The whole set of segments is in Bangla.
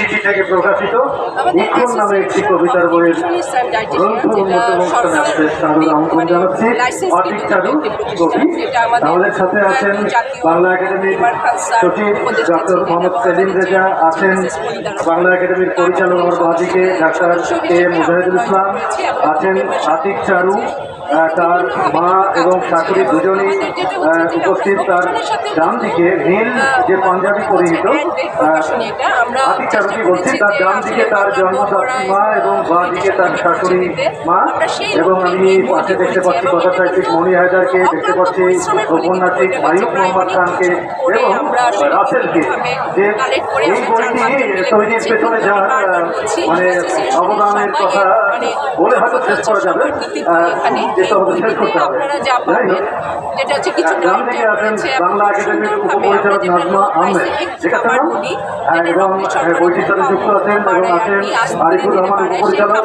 চিঠি থেকে প্রকাশিত ইক্ষণ নামে একটি কবিতার বইয়ের গ্রন্থ উন্মোচন অনুষ্ঠানে আপনাদের আমন্ত্রণ জানাচ্ছি। অটিক কবি আমাদের সাথে আছেন বাংলা একাডেমির সচিব ডক্টর মোহাম্মদ সেলিম রেজা আছেন। বাংলা একাডেমির পরিচালক আমার বাদিকে ডাক্তার কে মুজাহিদুল ইসলাম আছেন আতিক চারু। তার মা এবং শাশুড়ি দুজনই উপস্থিত তার ডান দিকে নীল যে পাঞ্জাবি পরিহিত বলছি তার ডান দিকে তার জন্মদাত্রী মা এবং বাঁ দিকে তার শাশুড়ি মা। এবং আমি পাশে দেখতে পাচ্ছি কথা সাহিত্যিক মণি হায়দারকে, দেখতে পাচ্ছি উপন্যাসিক মায়ুব মোহাম্মদ খানকে এবং রাসেলকে যে এই বইটি তৈরির পেছনে যার মানে অবদানের কথা বলে হয়তো শেষ করা যাবে। হবে। আপনারা যা পাবেন যেটা হচ্ছে কিছু এবং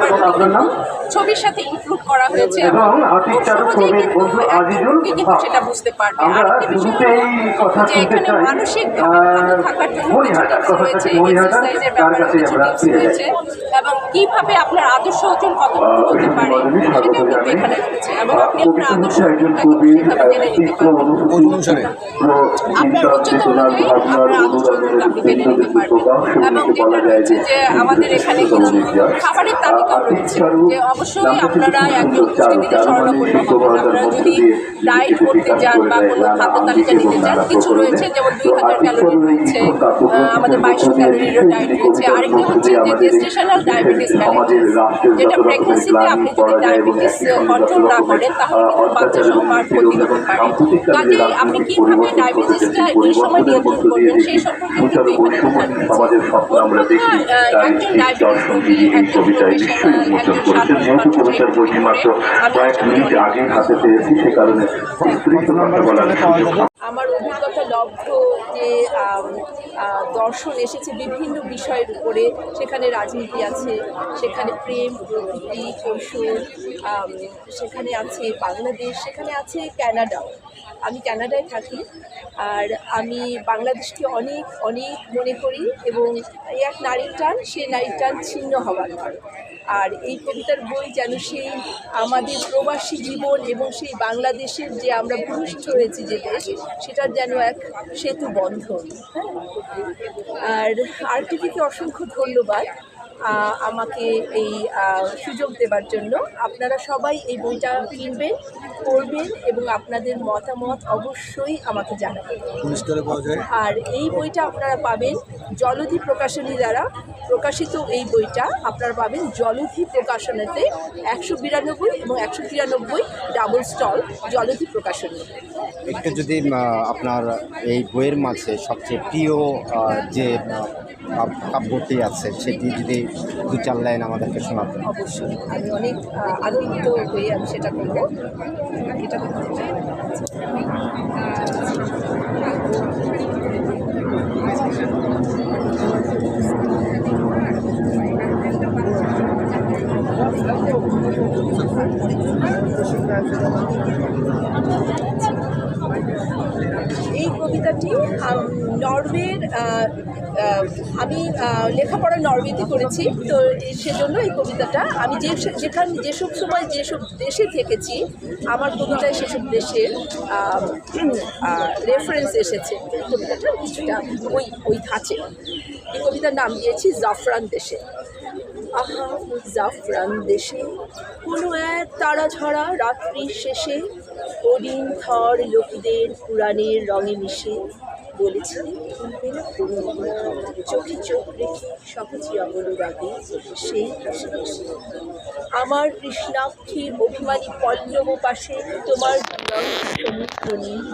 এবং আপনার নাম? ছবির সাথে ইনক্লুড করা হয়েছে। এবং আতিক চারু কবির বন্ধু কিন্তু সেটা বুঝতে পারবে। আমরা আরেকটা বিষয় যে এখানে চাই। মানসিক আহ, থাকার জন্য কিছু হায়দার রয়েছে, থেকে মণি হায়দার exercise এর তার ব্যাপারে কিছু আমরা tips ফিরে যাই। রয়েছে। এবং কীভাবে আপনার আদর্শ ওজন কতটুকু হতে পারে? সেটাও কিন্তু এখানে রয়েছে এবং আপনি আপনার আদর্শ আপনার আপনার আদর্শ আপনি নিতে পারবেন। এবং যায় রয়েছে যে আমাদের এখানে কিছু খাবারের তালিকাও রয়েছে যে অবশ্যই আপনারা একজন হবেন আপনারা যদি ডায়েট করতে যান বা কোনো খাদ্য তালিকা নিতে চান কিছু রয়েছে যেমন দুই হাজার ক্যালোরি রয়েছে আমাদের বাইশশো ক্যালোরিরও ডায়েট রয়েছে আরেকটা হচ্ছে যে জেস্টেশনাল ডায়াবেটিস যেটা প্রেগনেন্সিতে আপনি যদি ডায়াবেটিস কন্ট্রোল না করেন তাহলে কিন্তু বাচ্চা সহ মার ক্ষতি হতে পারে। কাজে আপনি কীভাবে ডায়াবেটিসটা এই সময় নিয়ন্ত্রণ করবেন সেই সম্পর্কে কিন্তু এখানে একজন ডায়াবেটিস রোগী, একজন সাধারণ আমি আগে হাতে পেয়েছি সে কারণে বলার আমার অভিজ্ঞতা লব্ধ যে দর্শন এসেছে বিভিন্ন বিষয়ের উপরে। সেখানে রাজনীতি আছে, সেখানে প্রেম, প্রকৃতি কৌশল সেখানে আছে বাংলাদেশ, সেখানে আছে ক্যানাডাও আমি ক্যানাডায় থাকি আর আমি বাংলাদেশকে অনেক অনেক মনে করি এবং এক নারীর টান সেই নারীর টান ছিন্ন হওয়ার। নয় আর এই কবিতার বই যেন সেই আমাদের প্রবাসী জীবন এবং সেই বাংলাদেশের যে আমরা ভূমিষ্ঠ হয়েছি যে দেশ সেটার যেন এক সেতু বন্ধন। হ্যাঁ? আর কি অসংখ্য ধন্যবাদ। আমাকে এই সুযোগ দেবার জন্য আপনারা সবাই এই বইটা কিনবেন পড়বেন এবং আপনাদের মতামত অবশ্যই আমাকে জানাবেন। পুরস্কারে পাওয়া যায়। আর এই বইটা আপনারা পাবেন জলধি প্রকাশনী দ্বারা প্রকাশিত এই বইটা আপনারা পাবেন জলধি প্রকাশনীতে একশো বিরানব্বই এবং একশো তিরানব্বই ডাবল স্টল জলধি প্রকাশনী। একটু যদি আপনার এই বইয়ের মাঝে সবচেয়ে প্রিয় যে কাব্যটি আছে সেটি যদি দু চার লাইন আমাদেরকে শোনাতেন অবশ্যই আমি অনেক আনন্দিত আমি সেটা করব এটা। এই কবিতাটি নরওয়ের আমি লেখাপড়া নরওয়েতে করেছি, তো সেজন্য এই কবিতাটা। আমি যে যেখান, যেসব সময় যেসব দেশে থেকেছি, আমার কবিতায় সেসব দেশের রেফারেন্স এসেছে। কবিতাটা কিছুটা ওই ওই ধাঁচে। এই কবিতার নাম দিয়েছি, জাফরান দেশে। জাফরান দেশে। কোনো এক তারা ঝরা রাত্রির শেষে হরিণ থর লোকদের পুরাণের রঙে মিশে। বলেছে চোখে চোখ রেখে সহজে অনুরাগে সেই হাসি হাসি। আমার কৃষ্ণাক্ষীর অভিমানী পল্লব পাশে তোমার সমুদ্র নীল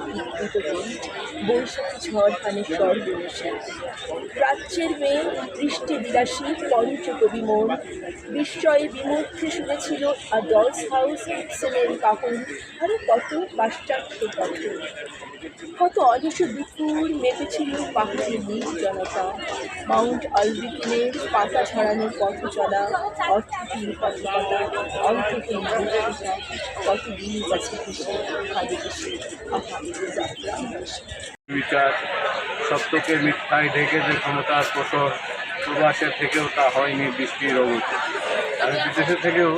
বৈশাখী ঝড় হানে স্বর্গনিশে প্রাচ্যের মেয়ে বৃষ্টি বিলাসী পঞ্চকবি মন, বিস্ময়ে বিমুগ্ধে শুনেছিল আর ডলস হাউস সিমেন্ট কাহুন আরও কত পাশ্চাত্য কত অদৃশ্য দুপুর মেতেছিল পাহাড়ের নির্জনতা মাউন্ট আলবিকিনের পাতা ছড়ানোর পথ চলা অর্থহীন পথপাতা অন্তহীন দুর্গতা কত দিন কাছে ভেসে ভাবে যাত্রা। বিচার, সত্যকে মিথ্যায় ঢেকে যে ক্ষমতার প্রসর প্রবাসে থেকেও তা হয়নি বৃষ্টির অবস্থা আমি বিদেশে থেকেও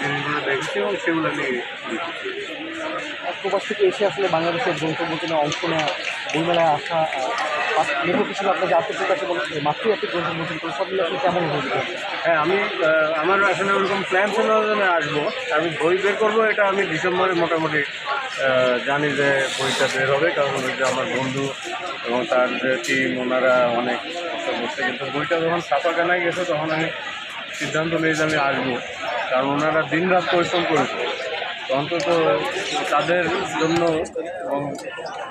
জিনিসগুলো দেখেছি এবং সেগুলো নিয়ে প্রবাস থেকে এসে আসলে বাংলাদেশের গ্রন্থ মোচনে অংশ নেওয়া বইমেলায় আসা লেখক হিসেবে আপনার যে আত্মপ্রকাশ এবং মাতৃজাতিক গ্রন্থ মোচন করে সব মিলে আপনি কেমন করছেন হ্যাঁ আমি আমার আসলে ওরকম প্ল্যান ছিল আসব। আমি বই বের করব, এটা আমি ডিসেম্বরে মোটামুটি জানি যে বইটা বের হবে, কারণ যে আমার বন্ধু এবং তার যে টিম ওনারা অনেক করছে। কিন্তু বইটা যখন ছাপা কেনায় গেছে, তখন আমি সিদ্ধান্ত নিয়ে যে আমি আসব। কারণ ওনারা দিন রাত পরিশ্রম করেছে। অন্তত তাদের জন্য এবং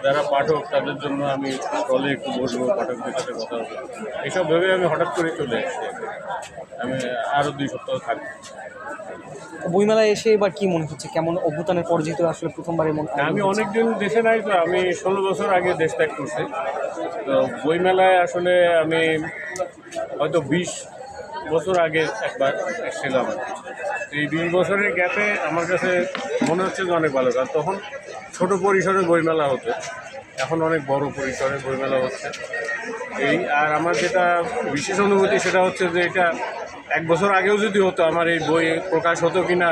যারা পাঠক তাদের জন্য আমি স্টলে একটু বসবো পাঠকদের সাথে কথা বলব। এইসব ভেবে আমি হঠাৎ করে চলে এসেছি আমি আরও দুই সপ্তাহ থাকব। বইমেলায় এসে এবার কি মনে হচ্ছে? কেমন অভ্যুত্থানের পর যেহেতু আসলে প্রথমবার এমন আমি অনেক দিন দেশে নাই তো আমি ষোলো বছর আগে দেশ ত্যাগ করছি। তো বইমেলায় আসলে আমি হয়তো বিশ বছর আগে একবার এসেছিলাম এই বিশ বছরের গ্যাপে আমার কাছে মনে হচ্ছে যে অনেক ভালো, কারণ তখন ছোট পরিসরে বইমেলা হতো, এখন অনেক বড় পরিসরে বইমেলা হচ্ছে। এই আর আমার যেটা বিশেষ অনুভূতি সেটা হচ্ছে যে এটা এক বছর আগেও যদি হতো, আমার এই বই প্রকাশ হতো কি না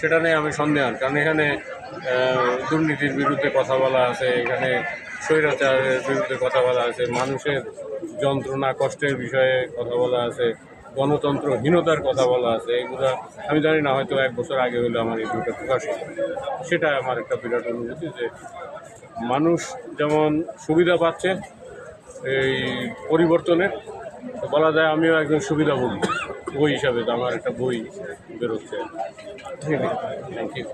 সেটা নিয়ে আমি সন্দেহান কারণ এখানে দুর্নীতির বিরুদ্ধে কথা বলা আছে, এখানে স্বৈরাচারের বিরুদ্ধে কথা বলা আছে, মানুষের যন্ত্রণা, কষ্টের বিষয়ে কথা বলা আছে গণতন্ত্রহীনতার কথা বলা আছে এগুলো আমি জানি না হয়তো এক বছর আগে হলে আমার এই বইটা প্রকাশ সেটা আমার একটা বিরাট অনুভূতি যে মানুষ যেমন সুবিধা পাচ্ছে এই পরিবর্তনের তো বলা যায় আমিও একজন সুবিধা সুবিধাভোগী বই হিসাবে তো আমার একটা বই বেরোচ্ছে। Thank you